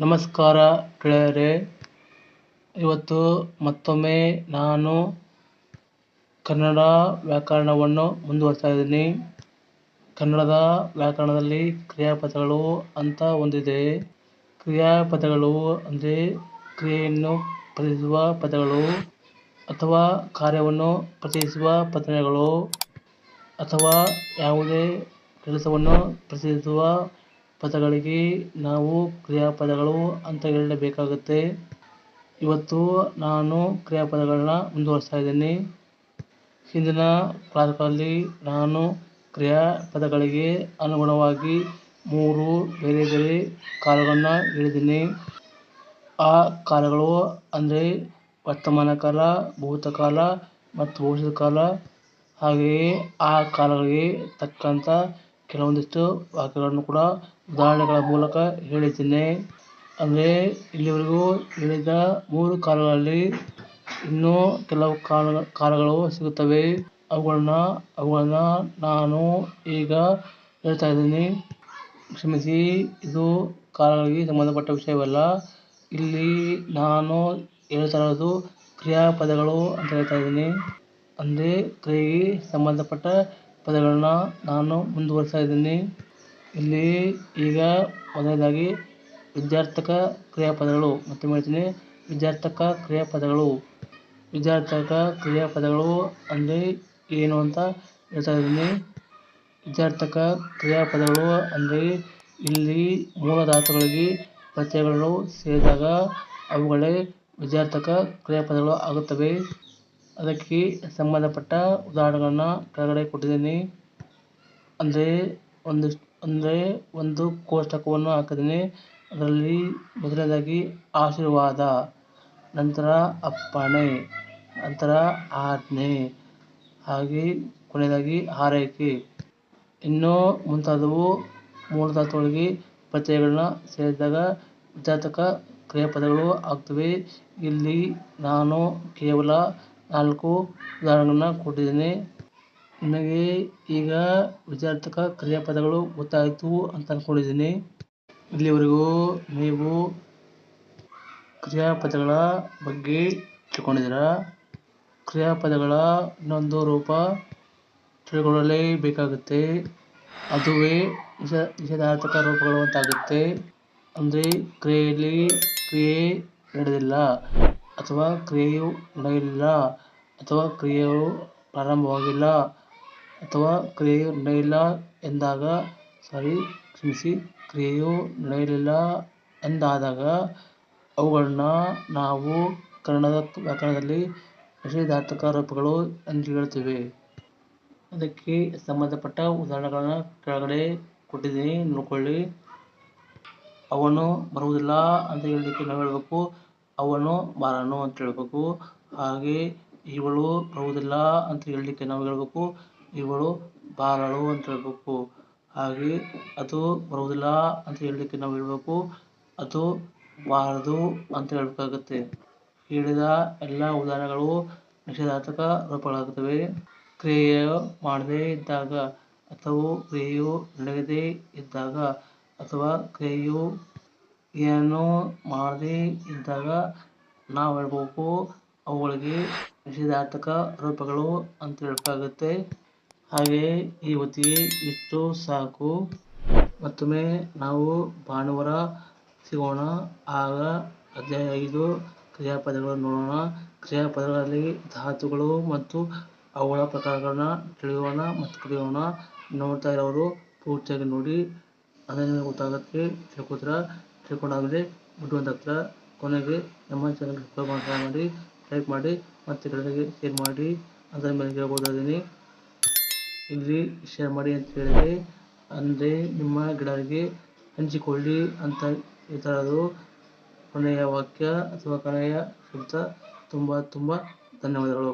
ನಮಸ್ಕಾರ ಗೆಳೆಯರೇ. ಇವತ್ತು ಮತ್ತೊಮ್ಮೆ ನಾನು ಕನ್ನಡ ವ್ಯಾಕರಣವನ್ನು ಮುಂದುವರಿಸ್ತಾ ಇದ್ದೀನಿ. ಕನ್ನಡದ ವ್ಯಾಕರಣದಲ್ಲಿ ಕ್ರಿಯಾಪದಗಳು ಅಂತ ಒಂದಿದೆ. ಕ್ರಿಯಾಪದಗಳು ಅಂದರೆ ಕ್ರಿಯೆಯನ್ನು ಪ್ರತಿಸುವ ಪದಗಳು ಅಥವಾ ಕಾರ್ಯವನ್ನು ಪ್ರತಿಸುವ ಪದಗಳು ಅಥವಾ ಯಾವುದೇ ಕೆಲಸವನ್ನು ಪ್ರತಿನಿಧಿಸುವ ಪದಗಳಿಗೆ ನಾವು ಕ್ರಿಯಾಪದಗಳು ಅಂತ ಹೇಳಬೇಕಾಗುತ್ತೆ. ಇವತ್ತು ನಾನು ಕ್ರಿಯಾಪದಗಳನ್ನ ಮುಂದುವರಿಸ್ತಾ ಇದ್ದೀನಿ. ಹಿಂದಿನ ಕ್ಲಾಸ್ಗಳಲ್ಲಿ ನಾನು ಕ್ರಿಯಾಪದಗಳಿಗೆ ಅನುಗುಣವಾಗಿ ಮೂರು ಬೇರೆ ಬೇರೆ ಕಾಲಗಳನ್ನು ಹೇಳಿದ್ದೀನಿ. ಆ ಕಾಲಗಳು ಅಂದರೆ ವರ್ತಮಾನ ಕಾಲ ಭೂತಕಾಲ ಮತ್ತು ಭವಿಷ್ಯದ ಕಾಲ. ಹಾಗೆಯೇ ಆ ಕಾಲಗಳಿಗೆ ತಕ್ಕಂಥ ಕೆಲವೊಂದಿಷ್ಟು ವಾಕ್ಯಗಳನ್ನು ಕೂಡ ಉದಾಹರಣೆಗಳ ಮೂಲಕ ಹೇಳಿದ್ದೇನೆ. ಅಂದರೆ ಇಲ್ಲಿವರೆಗೂ ಹೇಳಿದ ಮೂರು ಕಾಲಗಳಲ್ಲಿ ಇನ್ನೂ ಕೆಲವು ಕಾಲ, ಕಾಲಗಳು ಸಿಗುತ್ತವೆ. ಅವುಗಳನ್ನ ಅವುಗಳನ್ನ ನಾನು ಈಗ ಹೇಳ್ತಾ ಇದ್ದೀನಿ. ಕ್ಷಮಿಸಿ, ಇದು ಕಾಲಗಳಿಗೆ ಸಂಬಂಧಪಟ್ಟ ವಿಷಯವಲ್ಲ. ಇಲ್ಲಿ ನಾನು ಹೇಳ್ತಾ ಇರೋದು ಕ್ರಿಯಾಪದಗಳು ಅಂತ ಹೇಳ್ತಾ ಇದ್ದೀನಿ. ಅಂದರೆ ಕ್ರಿಯೆಗೆ ಸಂಬಂಧಪಟ್ಟ ಪದಗಳನ್ನ ನಾನು ಮುಂದುವರಿಸ್ತಾ ಇದ್ದೀನಿ. ಇಲ್ಲಿ ಈಗ ಮೊದಲನೇದಾಗಿ ವಿದ್ಯಾರ್ಥಕ ಕ್ರಿಯಾಪದಗಳು. ಮತ್ತೆ ಹೇಳ್ತೀನಿ, ವಿದ್ಯಾರ್ಥಕ ಕ್ರಿಯಾಪದಗಳು. ವಿದ್ಯಾರ್ಥಕ ಕ್ರಿಯಾಪದಗಳು ಅಂದರೆ ಏನು ಅಂತ ಹೇಳ್ತಾ ಇದ್ದೀನಿ. ವಿದ್ಯಾರ್ಥಕ ಕ್ರಿಯಾಪದಗಳು ಅಂದರೆ ಇಲ್ಲಿ ಮೂಲ ಧಾತುಗಳಿಗೆ ಪ್ರತ್ಯಯಗಳು ಸೇರಿದಾಗ ಅವುಗಳೇ ವಿದ್ಯಾರ್ಥಕ ಕ್ರಿಯಾಪದಗಳು ಆಗುತ್ತವೆ. ಅದಕ್ಕೆ ಸಂಬಂಧಪಟ್ಟ ಉದಾಹರಣೆಗಳನ್ನ ಕೆಳಗಡೆ ಕೊಟ್ಟಿದ್ದೀನಿ. ಅಂದರೆ ಒಂದು ಅಂದರೆ ಒಂದು ಕೋಷ್ಟಕವನ್ನು ಹಾಕಿದ್ದೀನಿ ಅದರಲ್ಲಿ ಮೊದಲನೇದಾಗಿ ಆಶೀರ್ವಾದ, ನಂತರ ಅಪ್ಪಣೆ, ನಂತರ ಆಜ್ಞೆ, ಹಾಗೆ ಕೊನೆಯದಾಗಿ ಹಾರೈಕೆ. ಇನ್ನೂ ಮುಂತಾದವು ಮೂಲ ಧಾತುಗಳಿಗೆ ಪ್ರತ್ಯಯಗಳನ್ನ ಸೇರಿದಾಗ ಜಾತಕ ಕ್ರಿಯಾಪದಗಳು ಆಗ್ತವೆ. ಇಲ್ಲಿ ನಾನು ಕೇವಲ ನಾಲ್ಕು ಉದಾಹರಣೆಗಳನ್ನ ಕೊಟ್ಟಿದ್ದೀನಿ. ನಿಮಗೆ ಈಗ ವಿಧ್ಯಾರ್ಥಕ ಕ್ರಿಯಾಪದಗಳು ಗೊತ್ತಾಯಿತು ಅಂತ ಅಂದ್ಕೊಂಡಿದ್ದೀನಿ ಇಲ್ಲಿವರೆಗೂ ನೀವು ಕ್ರಿಯಾಪದಗಳ ಬಗ್ಗೆ ತಿಳ್ಕೊಂಡಿದ್ದೀರಾ? ಕ್ರಿಯಾಪದಗಳ ಇನ್ನೊಂದು ರೂಪ ತಿಳ್ಕೊಳ್ಳಲೇಬೇಕಾಗುತ್ತೆ ಅದುವೇ ನಿಷ ನಿಷೇಧಾರ್ಥಕ ರೂಪಗಳು ಅಂತಾಗುತ್ತೆ. ಅಂದರೆ ಕ್ರಿಯೆಯಲ್ಲಿ ಕ್ರಿಯೆ ನಡೆದಿಲ್ಲ ಅಥವಾ ಕ್ರಿಯೆಯು ನಡೆಯಲಿಲ್ಲ ಅಥವಾ ಕ್ರಿಯೆಯು ಪ್ರಾರಂಭವಾಗಿಲ್ಲ ಅಥವಾ ಕ್ರಿಯೆಯು ನಡೆಯಿಲ್ಲ ಎಂದಾಗ, ಸಾರಿ, ಕ್ಷಮಿಸಿ, ಕ್ರಿಯೆಯು ಎಂದಾದಾಗ, ಅವುಗಳನ್ನ ನಾವು ಕನ್ನಡದ ವ್ಯಾಕರಣದಲ್ಲಿ ನಿಷೇಧಾರ್ಥಕ ರೂಪಗಳು ಎಂದು ಹೇಳ್ತೇವೆ ಅದಕ್ಕೆ ಸಂಬಂಧಪಟ್ಟ ಉದಾಹರಣೆಗಳನ್ನ ಕೆಳಗಡೆ ಕೊಟ್ಟಿದ್ದೀನಿ. ನೋಡ್ಕೊಳ್ಳಿ. ಅವನು ಬರುವುದಿಲ್ಲ ಅಂತ ಹೇಳಲಿಕ್ಕೆ ನಾವು ಹೇಳಬೇಕು. ಅವನು ಬಾರನು ಅಂತ ಹೇಳಬೇಕು. ಹಾಗೆ ಇವಳು ಬರುವುದಿಲ್ಲ ಅಂತ ಹೇಳಲಿಕ್ಕೆ ನಾವು ಹೇಳಬೇಕು. ಇವಳು ಬಾರಳು ಅಂತ ಹೇಳ್ಬೇಕು. ಹಾಗೆ ಅದು ಬರುವುದಿಲ್ಲ ಅಂತ ಹೇಳಲಿಕ್ಕೆ ನಾವು ಹೇಳಬೇಕು. ಅದು ಬಾರದು ಅಂತ ಹೇಳಬೇಕಾಗುತ್ತೆ. ಹೇಳಿದ ಎಲ್ಲ ಉದಾಹರಣೆಗಳು ನಿಷೇಧಾತ್ಮಕ ರೂಪಗಳಾಗುತ್ತವೆ. ಕ್ರಿಯೆಯು ಮಾಡದೇ ಇದ್ದಾಗ ಅಥವಾ ಕ್ರಿಯೆಯು ನಡೆಯದೇ ಇದ್ದಾಗ ಅಥವಾ ಕ್ರಿಯೆಯು ಏನನ್ನೂ ಮಾಡದೇ ಇದ್ದಾಗ ನಾವು ಹೇಳ್ಬೇಕು ಅವುಗಳಿಗೆ ನಿಷೇಧಾತ್ಮಕ ರೂಪಗಳು ಅಂತ ಹೇಳಬೇಕಾಗುತ್ತೆ. ಹಾಗೆ ಈ ಹೊತ್ತಿಗೆ ಇಷ್ಟು ಸಾಕು. ಮತ್ತೊಮ್ಮೆ ನಾವು ಭಾನುವಾರ ಸಿಗೋಣ. ಆಗ ಅಧ್ಯಾಯ ಐದು ಕ್ರಿಯಾಪದಗಳನ್ನು ನೋಡೋಣ. ಕ್ರಿಯಾಪದಗಳಲ್ಲಿ ಧಾತುಗಳು ಮತ್ತು ಅವುಗಳ ಪ್ರಕಾರಗಳನ್ನ ತಿಳಿಯೋಣ ಮತ್ತು ಕಲಿಯೋಣ. ನೋಡ್ತಾ ಇರೋರು ಪೂರ್ತಿಯಾಗಿ ನೋಡಿ. ಅದರಿಂದ ಗೊತ್ತಾಗುತ್ತೆ ತಿಳ್ಕೊಂಡಾಗಲೇ ಬಿಡುವಂತ ಹತ್ರ ಕೊನೆಗೆ ನಮ್ಮ ಚಾನಲ್ಗೆ ಸಬ್ಸ್ಕ್ರೈಬ್ ಮಾಡಿ ಲೈಕ್ ಮಾಡಿ ಮತ್ತು ಶೇರ್ ಮಾಡಿ. ಅದರ ಮೇಲೆ ಇಲ್ಲಿ ಶೇರ್ ಮಾಡಿ ಅಂತ ಹೇಳಿ ಅಂದರೆ ನಿಮ್ಮ ಗೆಳೆಯರಿಗೆ ಹಂಚಿಕೊಳ್ಳಿ ಅಂತ ಹೇಳ್ತಾರದು ಕೊನೆಯ ವಾಕ್ಯ ಅಥವಾ ಕೊನೆಯ ಶಬ್ದ. ತುಂಬ ತುಂಬ ಧನ್ಯವಾದಗಳು.